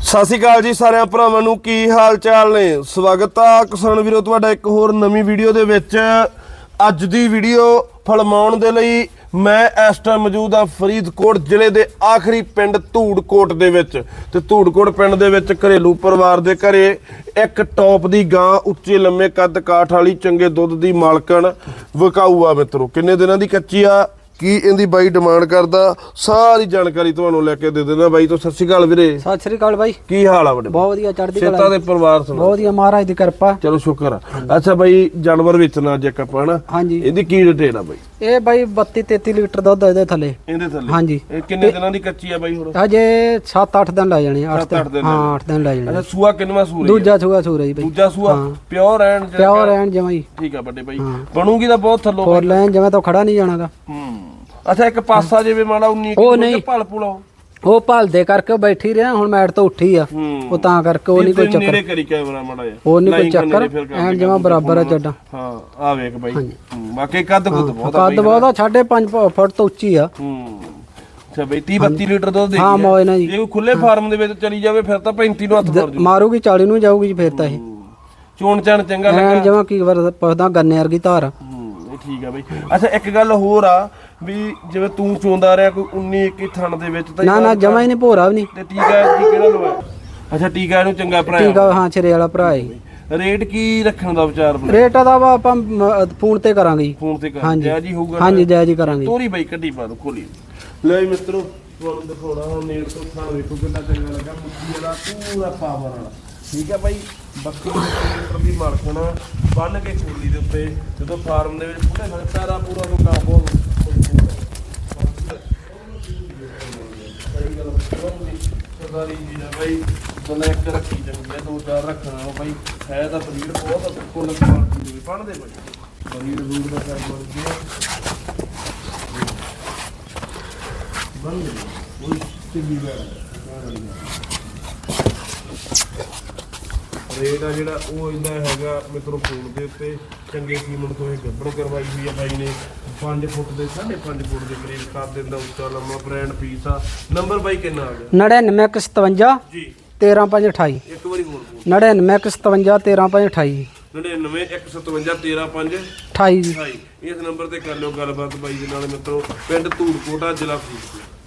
ਸਤਿ ਸ਼੍ਰੀ ਅਕਾਲ ਜੀ ਸਾਰਿਆਂ ਭਰਾਵਾਂ ਨੂੰ, ਕੀ ਹਾਲ ਚਾਲ ਨੇ? ਸਵਾਗਤ ਆ ਕਿਸਾਨ ਵੀਰੋ, ਤੁਹਾਡਾ ਇੱਕ ਹੋਰ ਨਵੀਂ ਵੀਡੀਓ ਦੇ ਵਿੱਚ। ਅੱਜ ਦੀ ਵੀਡੀਓ ਫਲਮਾਉਣ ਦੇ ਲਈ ਮੈਂ ਇਸ ਟਾਈਮ ਮੌਜੂਦ ਆ ਫਰੀਦਕੋਟ ਜ਼ਿਲ੍ਹੇ ਦੇ ਆਖਰੀ ਪਿੰਡ ਧੂੜਕੋਟ ਦੇ ਵਿੱਚ। ਤੇ ਧੂੜਕੋਟ ਪਿੰਡ ਦੇ ਵਿੱਚ ਘਰੇਲੂ ਪਰਿਵਾਰ ਦੇ ਘਰੇ ਇੱਕ ਟੌਪ ਦੀ ਗਾਂ, ਉੱਚੇ ਲੰਮੇ ਕੱਦ ਕਾਠ ਵਾਲੀ ਚੰਗੇ ਦੁੱਧ ਦੀ ਮਾਲਕਣ ਵਿਕਾਊ ਆ ਮਿੱਤਰੋ। ਕਿੰਨੇ ਦਿਨਾਂ ਦੀ ਕੱਚੀ ਆ? ਕੀ ਇਹਦੀ ਬਾਈ ਡਿਮਾਂਡ ਕਰਦਾ ਸਾਰੀ ਜਾਣਕਾਰੀ ਤੁਹਾਨੂੰ ਲੈ ਕੇ ਦੇ ਦੇਣਾ ਬਾਈ ਤੋਂ। ਸਤਿ ਸ਼੍ਰੀ ਅਕਾਲ ਵੀਰੇ। ਸਤਿ ਸ੍ਰੀ ਅਕਾਲ ਬਾਈ। ਕੀ ਹਾਲ ਆ ਬੜੇ ਬਹੁਤ ਵਧੀਆ ਚੜ੍ਹਦੀ ਸੇਤਾ ਕਲਾ ਦੇ ਪਰਿਵਾਰ ਸੁਣਾ ਬਹੁਤ ਵਧੀਆ ਮਹਾਰਾਜ ਦੀ ਕਿਰਪਾ। ਚਲੋ ਸ਼ੁਕਰ ਆ। ਅੱਛਾ ਬਾਈ ਜਾਨਵਰ ਵੇਚਣਾ ਅੱਜ ਇੱਕ ਆਪਾਂ ਹਨਾ? ਹਾਂਜੀ। ਇਹਦੀ ਕੀ ਡਿਟੇਲ ਆ ਬਾਈ? ਇਹ ਬਾਈ 32 33 ਲੀਟਰ ਦੁੱਧ ਇਹਦੇ ਥੱਲੇ। ਇਹਦੇ ਥੱਲੇ? ਹਾਂਜੀ। ਇਹ ਕਿੰਨੇ ਦਿਨਾਂ ਦੀ ਕੱਚੀ ਆ ਬਾਈ ਹੁਣ? ਹਜੇ 7-8 ਦਿਨ ਲੱਗ ਜਾਣੇ 8 ਸੱਤ ਅੱਠ ਦਿਨ। ਹਾਂ 8 ਦਿਨ ਲੱਗ ਜਾਣੇ ਅੱਛਾ ਸੂਆ ਕਿੰਨਵਾ ਸੂਰ ਦੂਜਾ ਸੂਆ ਸੂਰਾ ਜੀ ਬਾਈ। ਦੂਜਾ ਸੂਆ? ਪਿਓਰ ਐਂਡ ਪਿਓਰ ਐਨ ਜਮਾਂ ਹੀ। ਠੀਕ ਆ ਵੱਡੇ ਬਾਈ। ਬਣੂਗੀ ਤਾਂ ਬਹੁਤ ਥੱਲੋਂ ਫੋਰ ਲਾਈਨ ਜਿਵੇਂ ਤੋਂ ਖੜਾ ਨਹੀਂ ਜਾਣਾਗਾ। ਹੂੰ। ਅੱਛਾ ਇੱਕ ਪਾਸਾ ਜਿਵੇਂ ਮਾੜਾ 19 ਉਹ ਕਿਲੋ ਨਹੀਂ। ਭਲ ਪੁਲਾਓ। ਉਹ ਭਾਲਦੇ ਕਰਕੇ ਬੈਠੀ ਰਿਹਾ ਹੁਣ ਮੈਟ ਤੋਂ ਉੱਠੀ ਆ। ਹੂੰ। ਉਹ ਤਾਂ ਕਰਕੇ ਉਹ ਨਹੀਂ ਕੋਈ ਚੱਕਰ। ਨੇੜੇ ਕਰੀ ਕੈਮਰਾ ਮਾੜਾ ਜਿਹਾ। ਉਹ ਨਹੀਂ ਕੋਈ ਚੱਕਰ। ਨੇੜੇ ਫਿਰ ਕਰ ਐਨ ਜਮਾਂ ਬਰਾਬਰ ਆ ਚੱਡਾ ਹਾਂ ਆ ਵੇਖ ਬਾਈ। ਹੂੰ, ਬਾਕੀ ਕੱਦ ਕੁੱਦ ਬਹੁਤ ਆ ਕੱਦ ਬਹੁਤ ਆ 5.5 ਫੁੱਟ ਤੋਂ ਉੱਚੀ ਆ। ਹੂੰ। ਅੱਛਾ ਬਈ 30 32 ਲੀਟਰ ਦੁੱਧ ਦੇ ਹਾਂ ਮੌਜ ਨਾਲ ਜੀ। ਜੇ ਕੋਈ ਖੁੱਲੇ ਫਾਰਮ ਦੇ ਵਿੱਚ ਚਲੀ ਜਾਵੇ ਫਿਰ ਤਾਂ 35 ਨੂੰ ਹੱਥ ਮਾਰ ਜੂ। ਮਾਰੂਗੀ 40 ਨੂੰ ਜਾਊਗੀ ਜੀ ਫਿਰ ਤਾਂ ਇਹ। ਚੋਣ ਚਾਣ ਚੰਗਾ ਲੱਗਾ। ਐਨ ਜਮਾਂ ਕੀ ਵਾਰ ਪੁੱਛਦਾ ਗੰਨੇ ਵਰਗੀ ਧਾਰ। ਆ। ਹੂੰ। ਇਹ ਠੀਕ ਆ ਬਈ। ਅੱਛਾ ਇੱਕ ਗੱਲ ਹੋਰ ਆ ਵੀ ਜਿਵੇਂ ਤੂੰ ਚੋਂਦਾ ਰਿਹਾ ਕੋਈ 19 21 ਥਣ ਦੇ ਵਿੱਚ ਤਾਂ ਨਾ ਨਾ ਜਮਾ ਹੀ ਨਹੀਂ ਭੋਰਾ ਵੀ ਨਹੀਂ। ਤੇ ਟੀਕਾ ਕੀ ਕਿਹੜਾ ਲਵਾਇਆ? ਅੱਛਾ ਟੀਕਾ ਇਹਨੂੰ ਚੰਗਾ ਭਰਾਇਆ। ਟੀਕਾ ਹਾਂ ਛਰੇ ਵਾਲਾ ਭਰਾ ਹੈ ਰੇਟ ਕੀ ਰੱਖਣ ਦਾ ਵਿਚਾਰ ਬਣਾ ਰੇਟ ਦਾ ਵਾ ਆਪਾਂ ਫੋਨ ਤੇ ਕਰਾਂਗੇ ਜੀ। ਫੋਨ ਤੇ ਕਰ ਹਾਂਜੀ। ਜੈ ਜੀ ਹੋਊਗਾ ਹਾਂਜੀ ਜੈ ਜੀ ਕਰਾਂਗੇ। ਤੋਰੀ ਬਾਈ ਕੱਢੀ ਪਾ ਦੋ ਖੋਲੀ। ਲੈ ਮਿੱਤਰੋ ਤੁਹਾਨੂੰ ਦਿਖਾਉਣਾ ਹੁਣ ਨੇੜ ਤੋਂ ਥਾਂ ਵੇਖੋ ਕਿੰਨਾ ਚੰਗਾ ਲੱਗਾ ਮੁੱਠੀ ਵਾਲਾ ਪੂਰਾ ਪਾਵਰ ਵਾਲਾ। ਠੀਕ ਹੈ ਬਾਈ। ਬੱਕਰੀ ਦੇ ਲੀਟਰ ਦੀ ਮਾਲਕਣ ਬੰਨ ਕੇ ਖੋਲੀ ਦੇ ਉੱਤੇ, ਜਦੋਂ ਫਾਰਮ ਦੇ ਵਿੱਚ ਪੂਰੇ ਨਾਲ ਸਾਰਾ ਪੂਰਾ ਕੋਈ ਕੰਮ ਬਹੁਤ ਸਰਦਾਰੀ ਜੀ ਦਾ ਬਾਈ, ਬਲੈਕ ਰੱਖੀ ਜਾਂਦੀ ਹੈ, ਦੋ ਚਾਰ ਰੱਖਣਾ ਉਹ ਬਾਈ। ਹੈ ਤਾਂ ਬਰੀਡ ਬਹੁਤ ਆ ਕੋਲ ਕੁਆਲਿਟੀ ਦੇ ਪੜਦੇ ਬਾਈ। ਬਰੀਡ ਰੂਡ ਦਾ ਕਰ ਬਣਦੀ ਹੈ ਬੰਦ ਉਹ ਚੰਗੀ ਰੇਟ ਆ ਜਿਹੜਾ ਉਹ ਇਹਦਾ ਹੈਗਾ ਮਿੱਤਰੋ ਫੋਨ ਦੇ ਉੱਤੇ ਚੰਗੇ ਕੀਮਤ ਤੋਂ ਇਹ ਗੱਬੜ ਕਰਵਾਈ ਹੋਈ ਆ ਬਾਈ ਨੇ। 5 ਫੁੱਟ ਦੇ 5.5 ਫੁੱਟ ਦੇ ਕਰੀਬ ਕਰ ਦਿੰਦਾ ਉੱਚਾ ਲੰਮਾ ਬ੍ਰਾਂਡ ਪੀਸ ਆ। ਨੰਬਰ ਬਾਈ ਕਿੰਨਾ ਆ ਗਿਆ? 9957 ਜੀ। 13528 ਇੱਕ ਵਾਰੀ ਹੋਰ ਬੋਲ। 9957 13528 99 157 13 5 28 ਜੀ28 ਇਸ ਨੰਬਰ ਤੇ ਕਰ ਲਿਓ ਗੱਲਬਾਤ ਬਾਈ ਦੇ ਨਾਲ ਮਿੱਤਰੋ। ਪਿੰਡ ਧੂੜਕੋਟਾ ਜ਼ਿਲ੍ਹਾ ਫਰੀਦਕੋਟ।